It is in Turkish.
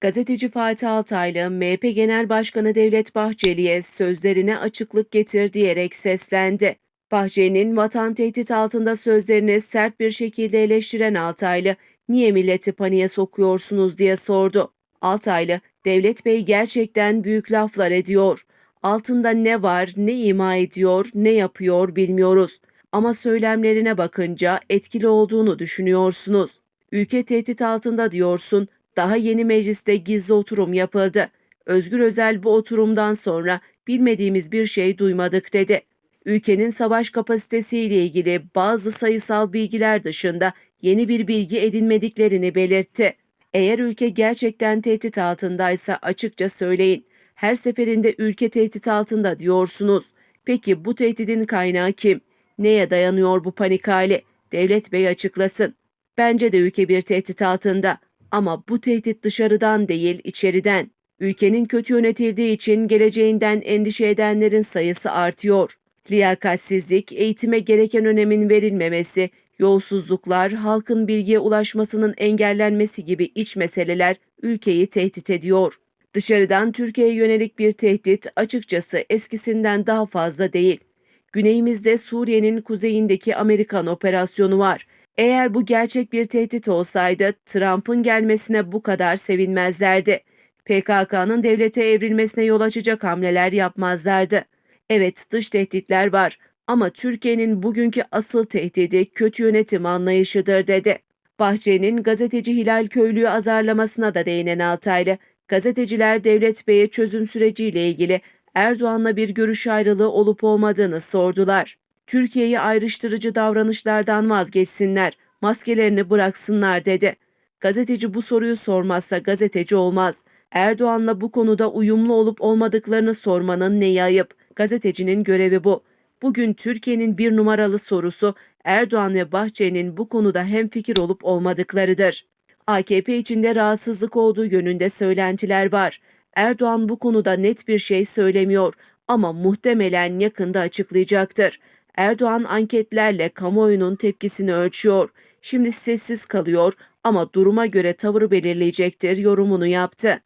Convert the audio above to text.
Gazeteci Fatih Altaylı, MHP Genel Başkanı Devlet Bahçeli'ye sözlerine açıklık getir diyerek seslendi. Bahçeli'nin vatan tehdit altında sözlerini sert bir şekilde eleştiren Altaylı, niye milleti paniğe sokuyorsunuz diye sordu. Altaylı, Devlet Bey gerçekten büyük laflar ediyor. Altında ne var, ne ima ediyor, ne yapıyor bilmiyoruz. Ama söylemlerine bakınca etkili olduğunu düşünüyorsunuz. Ülke tehdit altında diyorsun, daha yeni mecliste gizli oturum yapıldı. Özgür Özel bu oturumdan sonra bilmediğimiz bir şey duymadık dedi. Ülkenin savaş kapasitesiyle ilgili bazı sayısal bilgiler dışında yeni bir bilgi edinmediklerini belirtti. Eğer ülke gerçekten tehdit altındaysa açıkça söyleyin. Her seferinde ülke tehdit altında diyorsunuz. Peki bu tehdidin kaynağı kim? Neye dayanıyor bu panik hali? Devlet Bey açıklasın. Bence de ülke bir tehdit altında. Ama bu tehdit dışarıdan değil, içeriden. Ülkenin kötü yönetildiği için geleceğinden endişe edenlerin sayısı artıyor. Liyakatsizlik, eğitime gereken önemin verilmemesi, yolsuzluklar, halkın bilgiye ulaşmasının engellenmesi gibi iç meseleler ülkeyi tehdit ediyor. Dışarıdan Türkiye'ye yönelik bir tehdit açıkçası eskisinden daha fazla değil. Güneyimizde Suriye'nin kuzeyindeki Amerikan operasyonu var. Eğer bu gerçek bir tehdit olsaydı Trump'ın gelmesine bu kadar sevinmezlerdi. PKK'nın devlete evrilmesine yol açacak hamleler yapmazlardı. Evet dış tehditler var ama Türkiye'nin bugünkü asıl tehdidi kötü yönetim anlayışıdır dedi. Bahçeli'nin gazeteci Hilal Köylü'yü azarlamasına da değinen Altaylı, gazeteciler Devlet Bey'e çözüm süreciyle ilgili Erdoğan'la bir görüş ayrılığı olup olmadığını sordular. Türkiye'yi ayrıştırıcı davranışlardan vazgeçsinler, maskelerini bıraksınlar dedi. Gazeteci bu soruyu sormazsa gazeteci olmaz. Erdoğan'la bu konuda uyumlu olup olmadıklarını sormanın neyi ayıp? Gazetecinin görevi bu. Bugün Türkiye'nin bir numaralı sorusu Erdoğan ve Bahçeli'nin bu konuda hemfikir olup olmadıklarıdır. AKP içinde rahatsızlık olduğu yönünde söylentiler var. Erdoğan bu konuda net bir şey söylemiyor ama muhtemelen yakında açıklayacaktır. Erdoğan anketlerle kamuoyunun tepkisini ölçüyor. Şimdi sessiz kalıyor ama duruma göre tavır belirleyecektir yorumunu yaptı.